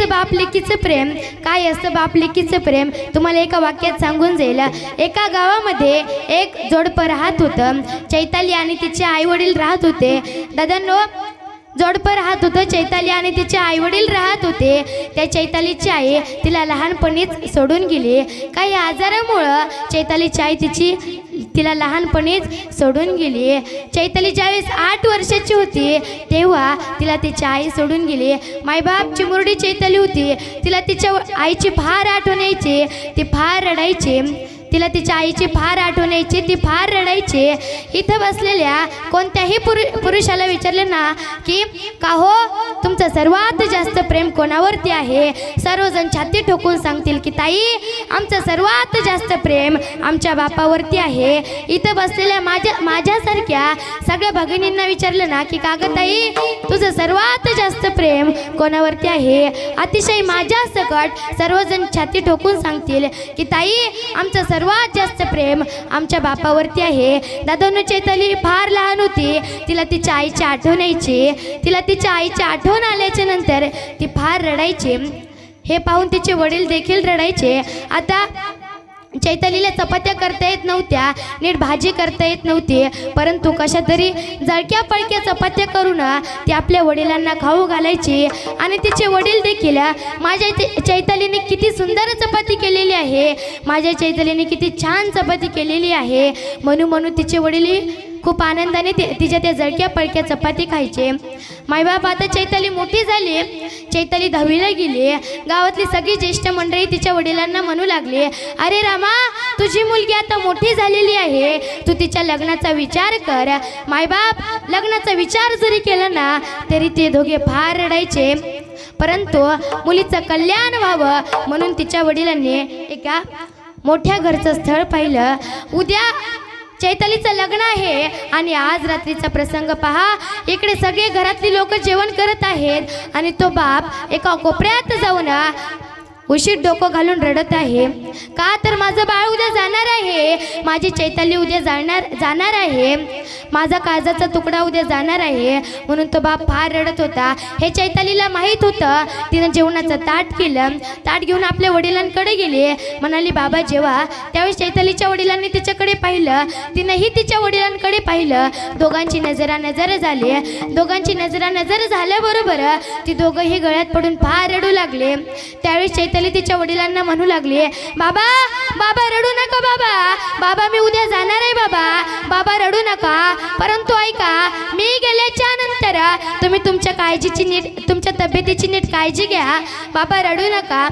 असतं बाप लेकीचं प्रेम? काय असतं बाप लेकीचं प्रेम? तुम्हाला एका वाक्यात सांगून जाईल. एका गावामध्ये एक जोडपं राहत होतं. चैताली आणि तिचे आईवडील राहत होते. दादांनो जोडपं राहत होतं. चैताली आणि तिचे आईवडील राहत होते. त्या चैतालीची आई तिला लहानपणीच सोडून गेली. काही आजारामुळं चैतालीची आई तिची तिला लहानपणीच सोडून गेली. चैतली ज्यावेळेस आठ वर्षाची होती तेव्हा तिला तिची आई सोडून गेली. मायबाप चिमुरडी चैतली होती. तिला तिच्या आईची फार आठवण यायची. ती फार रडायची. तिला तिच्या आईची फार आठवण यायची ती फार रडायची. इथं बसलेल्या कोणत्याही पुरु पुरुषाला विचारले ना की का हो तुमचं सर्वात जास्त प्रेम कोणावरती आहे? सर्वजण छाती ठोकून सांगतील की ताई आमचं सर्वात जास्त प्रेम आमच्या बापावरती आहे. इथं बसलेल्या माझ्या माझ्यासारख्या सगळ्या भगिनींना विचारलं ना की का ताई तुझं सर्वात जास्त प्रेम कोणावरती आहे? अतिशय माझ्या सकट सर्वजण छाती ठोकून सांगतील की ताई आमचं सर्वात जास्त प्रेम आमच्या बापावरती आहे. दादांनो चैताली फार लहान होती. तिला तिच्या आईची आठवण यायची. तिला तिच्या आईची आठवण आल्याच्यानंतर ती फार रडायची. हे पाहून तिचे वडील देखील रडायचे. आता चैतालीला चपात्या करता येत नव्हत्या नीट भाजी करता येत नव्हती. परंतु कशा तरी जळक्या पळक्या चपात्या करून ती आपल्या वडिलांना खाऊ घालायची. आणि तिचे वडील देखील माझ्या इथे चैतालीने किती सुंदर चपाती केलेली आहे. माझ्या चैतालीने किती छान चपाती केलेली आहे. म्हणून म्हणून तिचे वडील खूप आनंदाने ते तिच्या त्या जळक्या पळक्या चपाती खायचे. मायबाप आता चैताली मोठी झाली. चैताली दहावीला गेली. गावातली सगळी ज्येष्ठ मंडळी तिच्या वडिलांना म्हणू लागले अरे रामा तुझी मुलगी आता मोठी झालेली आहे. तू तिच्या लग्नाचा विचार कर. मायबाप लग्नाचा विचार जरी केला ना तरी ते दोघे फार रडायचे. परंतु मुलीचं कल्याण व्हावं म्हणून तिच्या वडिलांनी एका मोठ्या घरचं स्थळ पाहिलं. उद्या चैतालीचं लग्न आहे. आणि आज रात्रीचा प्रसंग पहा. इकडे सगळे घरातली लोक जेवण करत आहेत. आणि तो बाप एका कोपऱ्यात जाऊन उशीर डोकं घालून रडत आहे. का तर माझं बाळ उद्या जाणार आहे? माझी चैताली उद्या जाणार जाणार आहे. माझा काळजाचा तुकडा उद्या जाणार आहे. म्हणून तो बाप फार रडत होता. हे चैतालीला माहीत होतं. तिनं जेवणाचं ताट केलं. ताट घेऊन आपल्या वडिलांकडे गेले. म्हणाली बाबा जेव्हा त्यावेळेस चैतालीच्या वडिलांनी तिच्याकडे पाहिलं. तिनंही तिच्या वडिलांकडे पाहिलं. दोघांची नजरा नजर झाली. दोघांची नजरा नजर झाल्याबरोबर ती दोघंही गळ्यात पडून फार रडू लागले. त्यावेळेस चैताली तिच्या वडिलांना म्हणू लागली बाबा बाबा रडू नका बाबा. बाबा मी उद्या जाणार आहे बाबा. बाबा रडू नका. परंतु ऐका मी गेल्याच्यानंतर तुम्ही तुमच्या काळजीची नीट तुमच्या तब्येतीची नीट काळजी घ्या. बाबा रडू नका.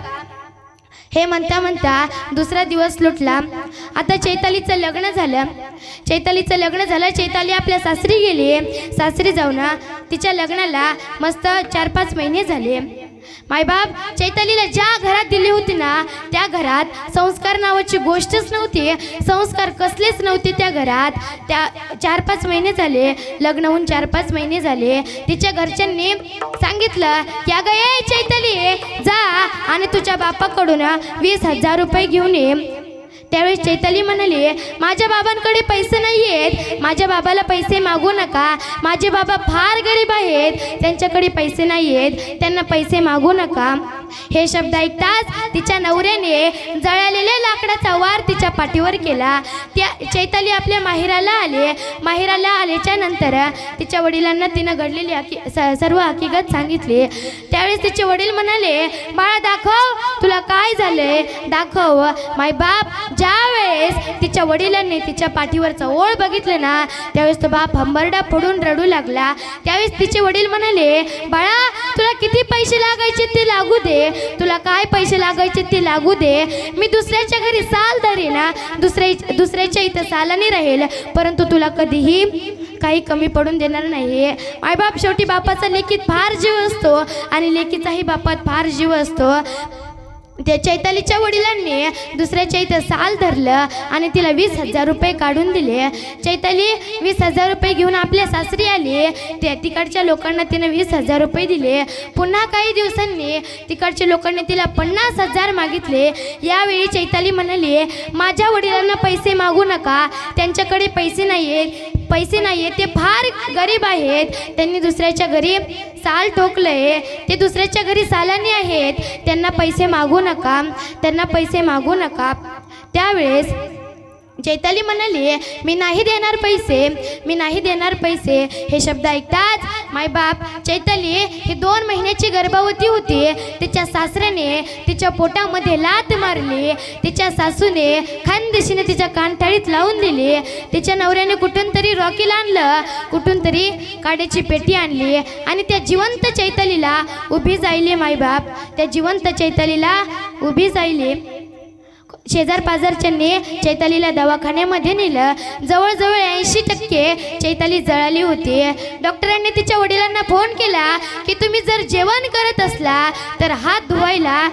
हे म्हणता म्हणता दुसरा दिवस लुटला. आता चैतालीचं लग्न झालं. चैतालीचं लग्न झालं. चैताली आपल्या सासरी गेली. सासरी जाऊन तिच्या लग्नाला मस्त चार पाच महिने झाले. मायबाप चैतालीला ज्या घरात दिली होती ना त्या घरात संस्कार नावाची गोष्टच नव्हती. संस्कार कसलेच नव्हते त्या घरात. त्या चार पाच महिने झाले लग्न होऊन चार पाच महिने झाले. तिच्या घरच्यांनी सांगितलं की अगं ये चैताली जा आणि तुझ्या बापाकडून वीस हजार रुपये घेऊन ये. त्यावेळी चैताली म्हणाली माझ्या बाबांकडे पैसे नाही आहेत माझ्या बाबाला पैसे मागू नका. माझे बाबा फार गरीब आहेत. त्यांच्याकडे पैसे नाही आहेत त्यांना पैसे मागू नका. हे शब्द ऐकताच तिच्या नवऱ्याने जळालेल्या लाकडाचा वार तिच्या पाठीवर केला. त्या चैताली आपल्या माहिराला आले. माहिराला आल्याच्यानंतर तिच्या वडिलांना तिनं घडलेली हकी स- सर्व हकीकत सांगितली. त्यावेळेस तिचे वडील म्हणाले बाळा दाखव तुला काय झालंय? दाखव. माय बाप ज्या वेळेस तिच्या वडिलांनी तिच्या पाठीवरचा ओळ बघितलं ना त्यावेळेस तो बाप हंबरडा फोडून रडू लागला. त्यावेळेस तिचे वडील म्हणाले बाळा तुला किती पैसे लागायचे ते लागू दे. तुला काय पैसे लागायचे ते लागू दे. मी दुसऱ्याच्या घरी साल तरी ना दुसऱ्या दुसऱ्याच्या इथं सालानी राहील. परंतु तुला कधीही काही कमी पडून देणार नाही मायबाप शेवटी बापाचा लेखीत फार जीव असतो आणि लेखीचाही बापात फार जीव असतो. त्या चैतालीच्या वडिलांनी दुसऱ्या चैत्या साल धरलं आणि तिला वीस हजार रुपये काढून दिले. चैताली वीस हजार रुपये घेऊन आपल्या सासरी आली. त्या तिकडच्या लोकांना तिनं वीस हजार रुपये दिले. पुन्हा काही दिवसांनी तिकडच्या लोकांनी तिला पन्नास हजार मागितले. यावेळी चैताली म्हणाली माझ्या वडिलांना पैसे मागू नका. त्यांच्याकडे पैसे नाही आहेत पैसे नाही आहेत ते फार गरीब आहेत. त्यांनी दुसऱ्याच्या घरी साल ठोकलंय. ते दुसऱ्याच्या घरी सालानी आहेत. त्यांना पैसे मागू नका. त्यांना पैसे मागू नका. त्यावेळेस चैताली म्हणाली मी नाही देणार पैसे मी नाही देणार पैसे. हे शब्द ऐकताच मायबाप चैताली ही दोन महिन्याची गर्भवती होती. तिच्या सासऱ्याने तिच्या पोटामध्ये लात मारली. तिच्या सासूने खानदेशीने तिच्या कानठाळीत लावून दिली. तिच्या नवऱ्याने कुठून तरी रॉकीला आणलं कुठून तरी काड्याची पेटी आणली आणि त्या जिवंत चैतालीला उभी जायली मायबाप त्या जिवंत चैतालीला उभी जायली. शेजार पाजारच्यांनी चैतालीला दवाखान्यामध्ये नेलं. जवळजवळ ऐंशी टक्के चैताली जळाली होती. डॉक्टरांनी तिच्या वडिलांना फोन केला की तुम्ही जर जेवण करत असला तर हात धुवायला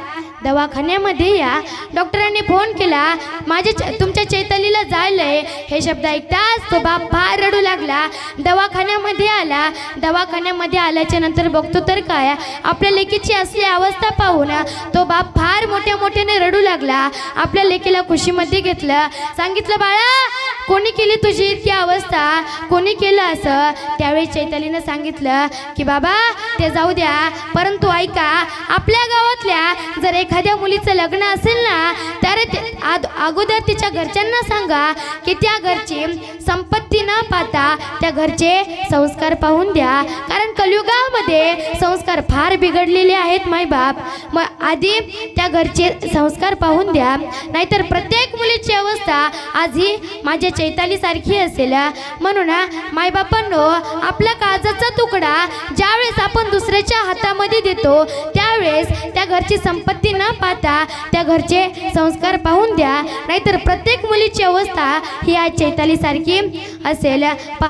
दवाखान्यामध्ये या. डॉक्टरांनी फोन केला माझ्या च- तुमच्या चैतलीला जायलंय. हे शब्द ऐकताच तो बाप फार रडू लागला. दवाखान्यामध्ये आला. दवाखान्यामध्ये आल्याच्यानंतर बघतो तर काय आपल्या लेकीची असली अवस्था पाहून तो बाप फार मोठ्या मोठ्याने रडू लागला. आपल्या लेकीला खुशीमध्ये घेतलं. सांगितलं बाळा कोणी केली तुझी इतकी अवस्था? कोणी केलं असं? त्यावेळी चैतालीनं सांगितलं की बाबा ते जाऊ द्या. परंतु ऐका आपल्या गावातल्या जर एखाद्या मुलीचं लग्न असेल ना तर ते- आद- अगोदर तिच्या घरच्यांना सांगा की त्या घरची संपत्ती न पाहता त्या घरचे संस्कार पाहून द्या. कारण कलियुगामध्ये संस्कार फार बिघडलेले आहेत मायबाप मग आधी त्या घरचे संस्कार पाहून द्या. नाहीतर प्रत्येक मुलीची अवस्था आज ही माझ्या चैतालीसारखी असेल म्हणून मायबापांनो आपला काळजाचा तुकडा ज्यावेळेस आपण दुसऱ्याच्या हातामध्ये देतो त्यावेळेस त्या घरची संपत्ती न पाहता त्या घरचे संस्कार पाहून द्या. नाहीतर प्रत्येक मुलीची अवस्था ही आज चैतालीसारखी असेल. पा-